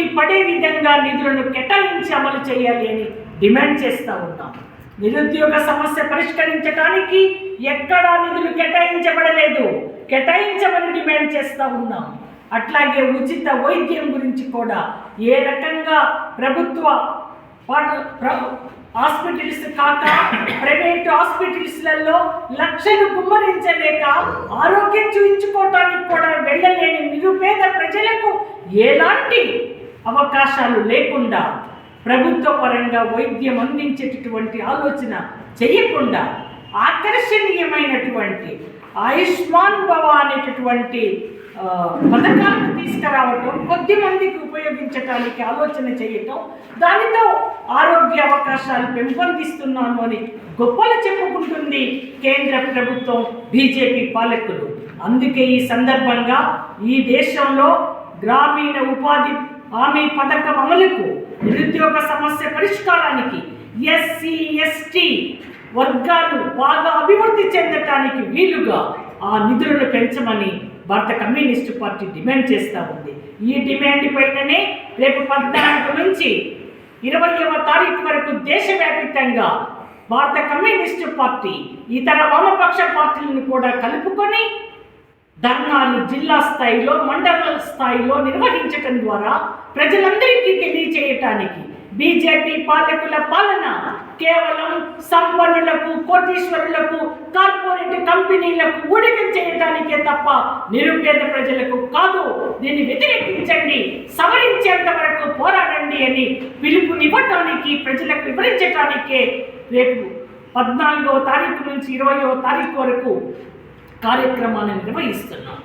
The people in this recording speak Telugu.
పడే విధంగా నిధులను కేటాయించి అమలు చేయాలి అని డిమాండ్ చేస్తూ ఉన్నాం. నిరుద్యోగ సమస్య పరిష్కరించడానికి ఎక్కడా నిధులు కేటాయించబడలేదు. కేటాయించమని డిమాండ్ చేస్తూ ఉన్నాం. అట్లాగే ఉచిత వైద్యం గురించి కూడా ఏ రకంగా ప్రభుత్వ పాట ప్ర- హాస్పిటల్స్ కాక ప్రైవేట్ హాస్పిటల్స్లలో లక్షలు కుమ్మరించలేక ఆరోగ్యం చూయించుకోవటానికి కూడా వెళ్ళలేని నిరుపేద ప్రజలకు ఎలాంటి అవకాశాలు లేకుండా ప్రభుత్వ పరంగా వైద్యం అందించేటటువంటి ఆలోచన చేయకుండా ఆకర్షణీయమైనటువంటి ఆయుష్మాన్ భవ అనేటటువంటి పథకాలను తీసుకురావటం కొద్ది మందికి ఉపయోగించటానికి ఆలోచన చేయటం దానితో ఆరోగ్య అవకాశాలు పెంపొందిస్తున్నాను అని గొప్పలు చెప్పుకుంటుంది కేంద్ర ప్రభుత్వం బీజేపీ పాలకులు. అందుకే ఈ సందర్భంగా ఈ దేశంలో గ్రామీణ ఉపాధి హామీ పథకం అమలుకు నిరుద్యోగ సమస్య పరిష్కారానికి ఎస్సీ ఎస్టీ వర్గాలు బాగా అభివృద్ధి చెందటానికి వీలుగా ఆ నిధులను పెంచమని భారత కమ్యూనిస్టు పార్టీ డిమాండ్ చేస్తూ ఉంది. ఈ డిమాండ్ పైననే రేపు పద్నాలుగు నుంచి ఇరవైవ తారీఖు వరకు దేశవ్యాప్తంగా భారత కమ్యూనిస్టు పార్టీ ఇతర వామపక్ష పార్టీలను కూడా కలుపుకొని ధర్నాలు జిల్లా స్థాయిలో మండల స్థాయిలో నిర్వహించటం ద్వారా ప్రజలందరికీ తెలియచేయటానికి బీజేపీ పాలకుల పాలన కేవలం సంపన్నులకు కోటీశ్వరులకు కార్పొరేట్ కంపెనీలకు ఊడికం చేయడానికే తప్ప నిరుపేద ప్రజలకు కాదు. దీన్ని వ్యతిరేకించండి సవరించేంత వరకు పోరాడండి అని పిలుపునివ్వటానికి ప్రజలకు వివరించటానికే రేపు పద్నాలుగవ తారీఖు నుంచి ఇరవయవ తారీఖు వరకు కార్యక్రమాన్ని నిర్వహిస్తున్నాం.